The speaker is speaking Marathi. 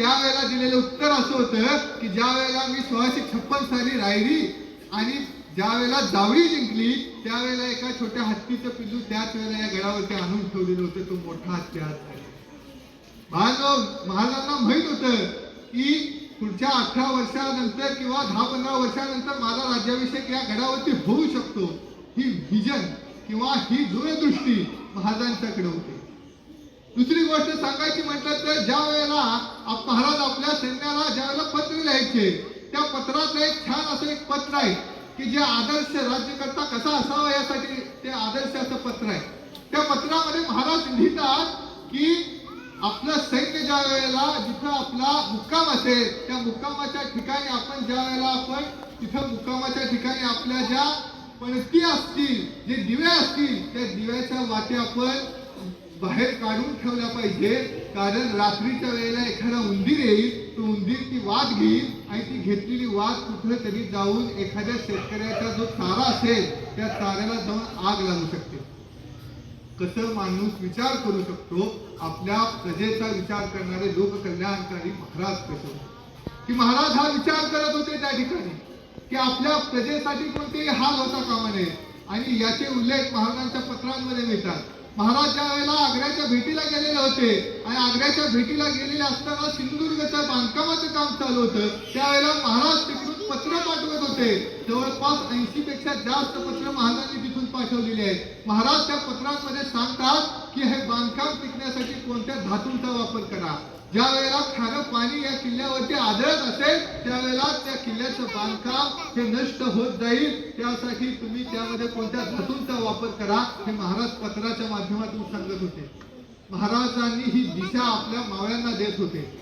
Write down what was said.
त्यावेळेला दिलेलं उत्तर असं होतं की ज्या वेळेला मी सोळाशे छप्पन साली राहिली आणि ज्या वेळेला जावळी जिंकली त्यावेळेला एका छोट्या हत्तीचं पिल्लू त्याच वेळेला या गडावरती आणून ठेवलेलं होतं. तो मोठा हत्या महाराज महाराजांना माहीत होतं की पुढच्या अठरा वर्षानंतर किंवा दहा पंधरा वर्षानंतर माझा राज्याभिषेक या गडावरती होऊ शकतो. ही व्हिजन किंवा ही दूरदृष्टी महाराजांच्याकडे होती. दुसरी गोष्ट सांगायची म्हटलं तर ज्या वेळेला आपल्या सैन्याला ज्यावेळेला पत्र लिहायचे त्या पत्राचं एक छान असं एक पत्र आहे की जे आदर्श राज्यकर्ता कसा असावा यासाठी ते आदर्श असं पत्र आहे. त्या पत्रामध्ये महाराज लिहितात की आपलं सैन्य ज्या वेळेला जिथं आपला मुक्काम असेल त्या मुक्कामाच्या ठिकाणी आपण ज्या वेळेला आपण तिथं मुक्कामाच्या ठिकाणी आपल्या ज्या पणती असतील जे दिवे असतील त्या दिव्याच्या वाटे आपण बाहेर काढून ठेवल्या पाहिजे. कारण रात्रीच्या वेळेला एखादा उंदीर येईल तो उंदीर ती वाद घेईल आणि ती घेतलेली वाद कुठं तरी जाऊन एखाद्या शेतकऱ्याचा जो चारा असेल त्या चाऱ्याला जाऊन आग लागू शकते. कसं माणूस विचार करू शकतो? आपल्या प्रजेचा विचार करणारे लोककल्याणकारी महाराज कसं की महाराज हा विचार करत होते त्या ठिकाणी की आपल्या प्रजेसाठी कोणतेही हाल होता कामा नये. आणि याचे उल्लेख महाराजांच्या पत्रांमध्ये मिळतात. महाराज ज्या वेळेला आग्र्याच्या भेटीला गेलेले होते. आणि आग्र्याच्या भेटीला गेलेले असताना सिंधुदुर्गच्या बांधकामाचं काम चालू होतं. त्यावेळेला महाराज तिकडून पत्र पाठवत होते. जवळपास ऐंशी पेक्षा जास्त पत्र महाराजांनी पाठवलेली आहेत. महाराज त्या पत्रांमध्ये सांगतात की हे बांधकाम टिकण्यासाठी कोणत्या धातूंचा वापर करा. ज्या वेळेला खारं पाणी या किल्ल्यावरती आदळत असेल त्यावेळेला त्या किल्ल्याचं बांधकाम हे नष्ट होत जाईल. त्यासाठी तुम्ही त्यामध्ये कोणत्या धातूंचा वापर करा हे महाराज पत्राच्या माध्यमातून सांगत होते. महाराजांनी ही दिशा आपल्या मावळ्यांना देत होते.